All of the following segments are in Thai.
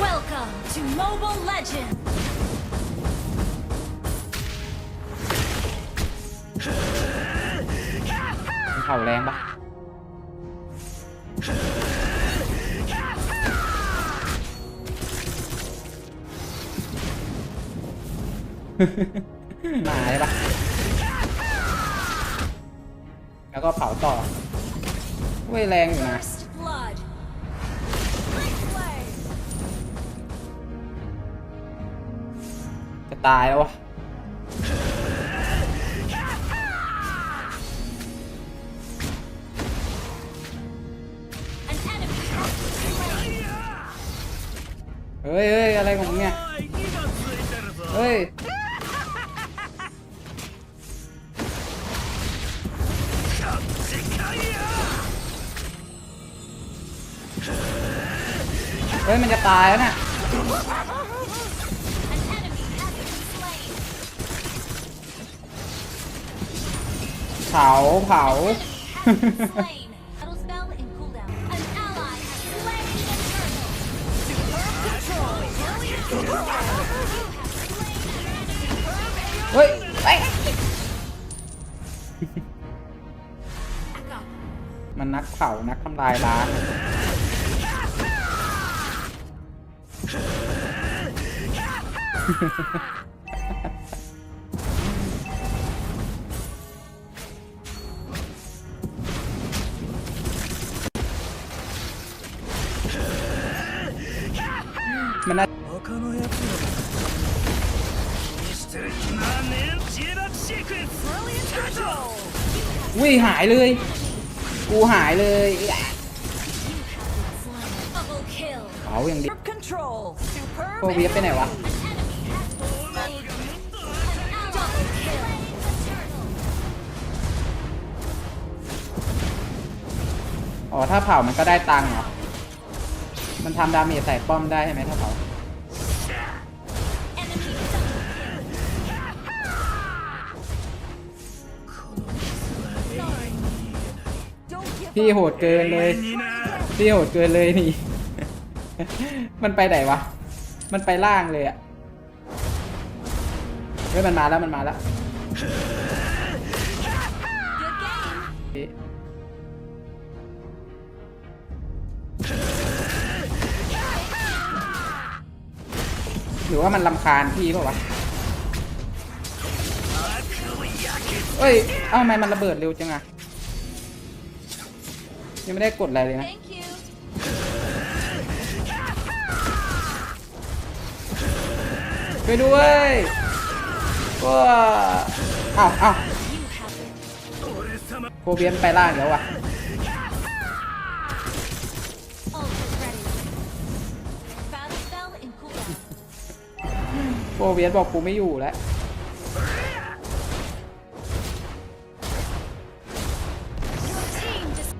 Welcome to Mobile Legends! มันเข่าแรงปะมาเลยปะแล้วก็เผาต่อเว้ยแรงอยู่นะ ตายแล้ววะเฮ้ยเฮ้ยอะไรของมึงเนี่ย เฮ้ย เฮ้ย มันจะตายแล้วน่ะ Brilliant control. You have slain an enemy. เฮ้ยไป Back up. มันนักเผา นักทำลายล้าง มันน่าวิ่งหายเลย กูหายเลยเอาอย่างดีโคเวียไปไหนวะอ๋อถ้าเผามันก็ได้ตังค์เหรอ มันทำดาเมจใส่ป้อมได้ใช่ไหมถ้าเผาพี่โหดเกินเลย พี่โหดเกินเลยนี่ มันไปไหนวะ มันไปล่างเลยอะเฮ้ยมันมาแล้วมันมาแล้ว หรือว่ามันลำคาญพี่เปล่าวะเอ้ย เอ้าทำไมมันระเบิดเร็วจังอะยังไม่ได้กดอะไรเลยนะ ไปด้วยว้าเอ้าเอ้าโคเบียนไปล่างเดี๋ยววะ โอเวียสบอกกูไม่อยู่แล้ว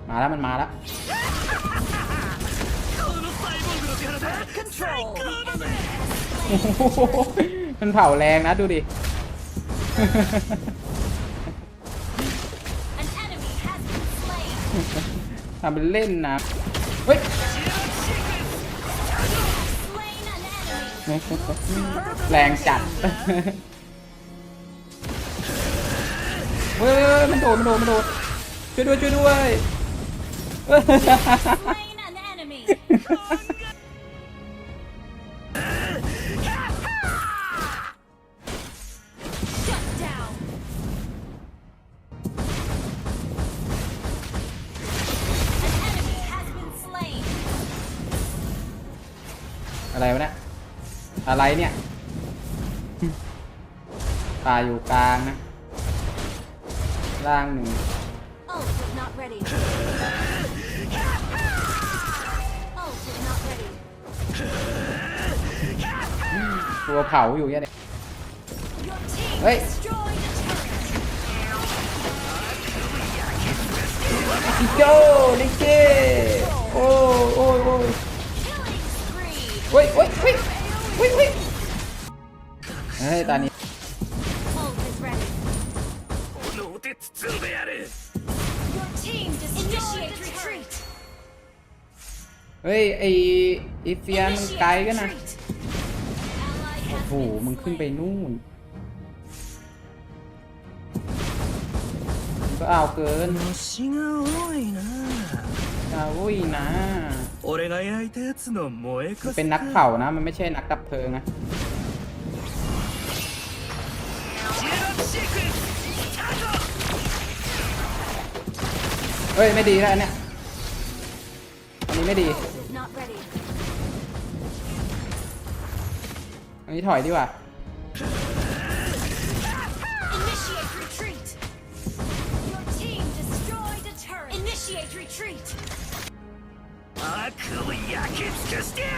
มาแล้วมันมาแล้วมันเผาแรงนะดูดิ ทำเป็นเล่นนะ เฮ้ย แรงจัดเฮ้ยมันโดดมันโดดมันโดดช่วยด้วยช่วยด้วยอะไรวะเนี่ย อะไรเนี่ยป่าอยู่กลางนะ ล่างหนึ่ง Ult is not ready. Ult is not ready. ตัวเผาอยู่เนี่ย Your team Wait. destroyed a turret. อิโจ้ลิเก้โอ้ยโอ้ยโอ้ย Killing spree. เฮ้ยเฮ้ย เฮ้ยเฮ้ยเฮ้ยเฮ้ยตอนนี้ Ult is ready. このお手包んでやる Your team destroyed a turret. เฮ้ย ไออีเฟียนมันไกลกันนะ Retreat. Ally โอ้ has โห been มึงขึ้นไป slain. นู่นมึงก็เอาเกิน 虫が多いな เอาอุ้ยนะ 俺が焼いたやつの燃え มัน かす เป็นนักเผานะ มันไม่ใช่นักดับเพลิงนะ ジェラシークエンススタート เฮ้ย ไม่ดีแล้วอันเนี่ย อันนี้ไม่ดี Is not ready. อันนี้ถอยดีกว่า Initiate retreat. Your team destroyed a turret. Initiate retreat. 悪を焼き尽くしてやる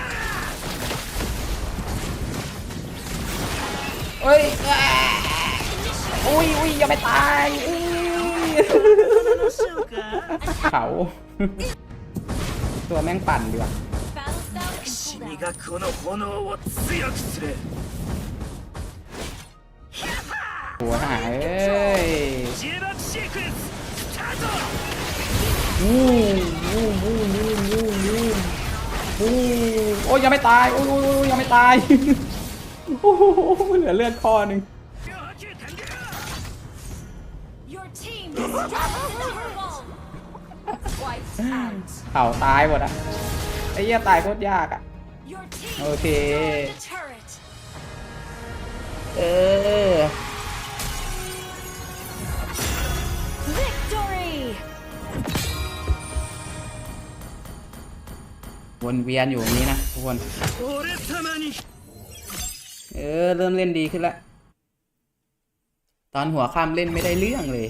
เฮ้ยอ่าอุ้ยอุ้ยอย่าไปตายอุ้ย しようか เขา ตัวแม่งปั่นดีกว่า Battle spell in 君 cooldown. がこの炎を強くする หัวหายเอ้ย ジェラシークエンススタート ูมูมูมูมูมูโอ้ยยังไม่ตาย โอ้ยโอ้ยยังไม่ตาย โอ้เหลือเลือดคอหนึ่งเข่าตายหมดอะ ไอ้เหี้ยตายโคตรยากอะ โอเค เออ วนเวียนอยู่อย่นี้นะทุกคน เออ เริ่มเล่นดีขึ้นละ ตอนหัวข้ามเล่นไม่ได้เรื่องเลย